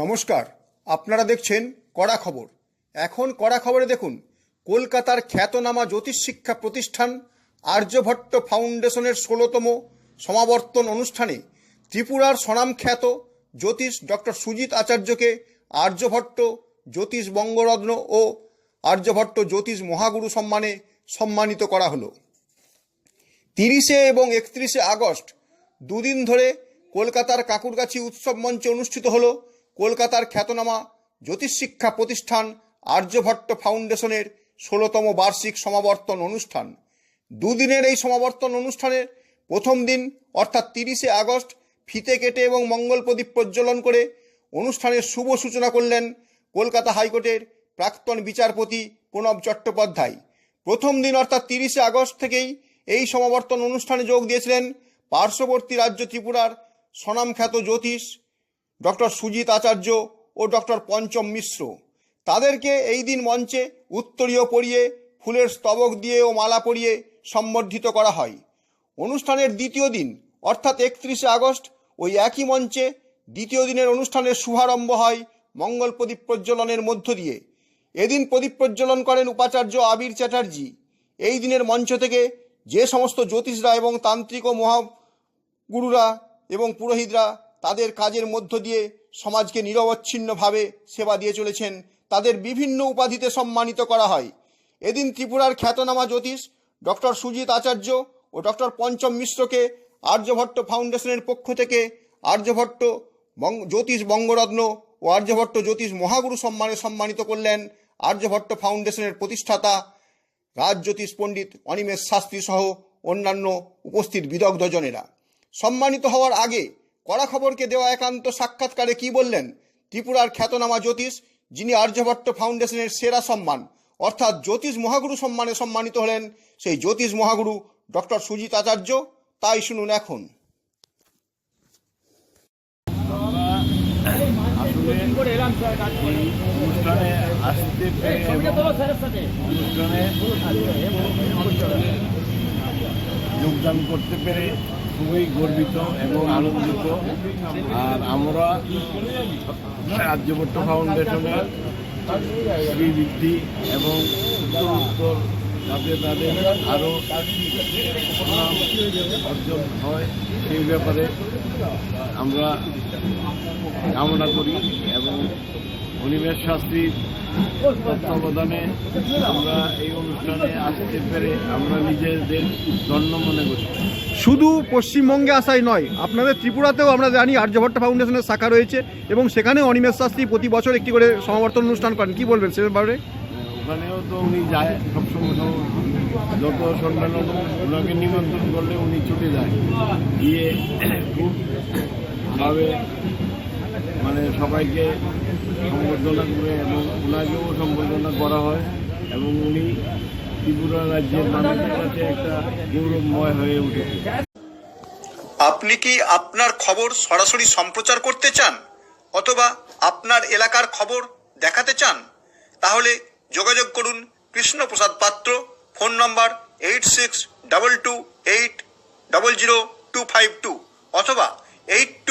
নমস্কার, আপনারা দেখছেন কড়া খবর। এখন কড়া খবরে দেখুন, কলকাতার খ্যাতনামা জ্যোতিষ শিক্ষা প্রতিষ্ঠান আর্যভট্ট ফাউন্ডেশনের ষোলোতম সমাবর্তন অনুষ্ঠানে ত্রিপুরার স্বনামখ্যাত জ্যোতিষ ডক্টর সুজিত আচার্যকে আর্যভট্ট জ্যোতিষ বঙ্গরত্ন ও আর্যভট্ট জ্যোতিষ মহাগুরু সম্মানে সম্মানিত করা হলো। তিরিশে এবং একত্রিশে আগস্ট, দুদিন ধরে কলকাতার কাকুরগাছি উৎসব মঞ্চে অনুষ্ঠিত হল কলকাতার খ্যাতনামা জ্যোতিষ শিক্ষা প্রতিষ্ঠান আর্যভট্ট ফাউন্ডেশনের ষোলোতম বার্ষিক সমাবর্তন অনুষ্ঠান। দুদিনের এই সমাবর্তন অনুষ্ঠানের প্রথম দিন, অর্থাৎ তিরিশে আগস্ট, ফিতে কেটে এবং মঙ্গল প্রদীপ প্রজ্বলন করে অনুষ্ঠানের শুভ সূচনা করলেন কলকাতা হাইকোর্টের প্রাক্তন বিচারপতি প্রণব চট্টোপাধ্যায়। প্রথম দিন, অর্থাৎ তিরিশে আগস্ট থেকেই এই সমাবর্তন অনুষ্ঠানে যোগ দিয়েছিলেন পার্শ্ববর্তী রাজ্য ত্রিপুরার স্বনামখ্যাত জ্যোতিষ ডক্টর সুজিত আচার্য ও ডক্টর পঞ্চম মিশ্র। তাদেরকে এই দিন মঞ্চে উত্তরীয় পরিয়ে, ফুলের স্তবক দিয়ে ও মালা পরিয়ে সম্বর্ধিত করা হয়। অনুষ্ঠানের দ্বিতীয় দিন, অর্থাৎ একত্রিশে আগস্ট, ওই একই মঞ্চে দ্বিতীয় দিনের অনুষ্ঠানের শুভারম্ভ হয় মঙ্গল প্রদীপ প্রজ্বলনের মধ্য দিয়ে। এদিন প্রদীপ প্রজ্বলন করেন উপাচার্য আবির চ্যাটার্জি। এই দিনের মঞ্চ থেকে যে সমস্ত জ্যোতিষরা এবং তান্ত্রিক ও মহাগুরুরা এবং পুরোহিতরা তাদের কাজের মধ্য দিয়ে সমাজকে নিরবচ্ছিন্নভাবে সেবা দিয়ে চলেছেন। তাদের বিভিন্ন উপাধিতে সম্মানিত করা হয়। এদিন ত্রিপুরার খ্যাতনামা জ্যোতিষ ডক্টর সুজিত আচার্য ও ডক্টর পঞ্চম মিশ্রকে আর্যভট্ট ফাউন্ডেশনের পক্ষ থেকে আর্যভট্ট জ্যোতিষ বঙ্গরত্ন ও আর্যভট্ট জ্যোতিষ মহাগুরু সম্মানে সম্মানিত করলেন আর্যভট্ট ফাউন্ডেশনের প্রতিষ্ঠাতা রাজ জ্যোতিষ পণ্ডিত অনিমেষ শাস্ত্রী সহ অন্যান্য উপস্থিত বিদগ্ধজনেরা। সম্মানিত হওয়ার আগে কড়া খবরকে দেওয়া একান্ত সাক্ষাৎকারে কি বললেন? ত্রিপুরার খ্যাতনামা জ্যোতিষ যিনি আর্যভট্ট ফাউন্ডেশনের সেরা সম্মান অর্থাৎ জ্যোতিষ মহাগুরু সম্মানে সম্মানিত হলেন সেই জ্যোতিষ মহাগুরু ডক্টর সুজিত আচার্য। তাই শুনুন এখন। অনুষ্ঠানে আসতে পেরে অনুষ্ঠানে যোগদান করতে পেরে খুবই গর্বিত এবং আনন্দিত। আর আমরা রাজ্যভট্ট ফাউন্ডেশনের শ্রীবৃদ্ধি এবং উত্তর যাতে তাদের আরও অর্জন হয় সেই ব্যাপারে আমরা কামনা করি এবং অনিমেষ শাস্ত্রীর তত্ত্বাবধানে আমরা এই অনুষ্ঠানে আসতে পেরে আমরা নিজেদের ধন্য মনে করি। শুধু পশ্চিমবঙ্গে আসাই নয় আপনাদের ত্রিপুরাতেও আমরা জানি আর্যভট্ট ফাউন্ডেশনের শাখা রয়েছে এবং সেখানে অনিমেষ শাস্ত্রী প্রতি বছর একটি করে সমাবর্তন অনুষ্ঠান করেন। কি বলবেন সে ব্যাপারে? ওখানেও তো উনি যায় সবসময় সব- যত সম্মেলন ওনাকে নিমন্ত্রণ করলে উনি ছুটে যায়। গিয়ে খুব ভাবে মানে সবাইকে সম্বর্ধনা করে এবং ওনাকেও সম্বর্ধনা করা হয় এবং উনি ত্রিপুরা রাজ্যের মানুষের কাছে একটা গৌরবময় হয়ে উঠেছে। আপনি কি আপনার খবর সরাসরি সম্প্রচার করতে চান অথবা আপনার এলাকার খবর দেখাতে চান? তাহলে যোগাযোগ করুন Krishnaprasad Patra, phone number eight six double two eight double zero two five two অথবা eight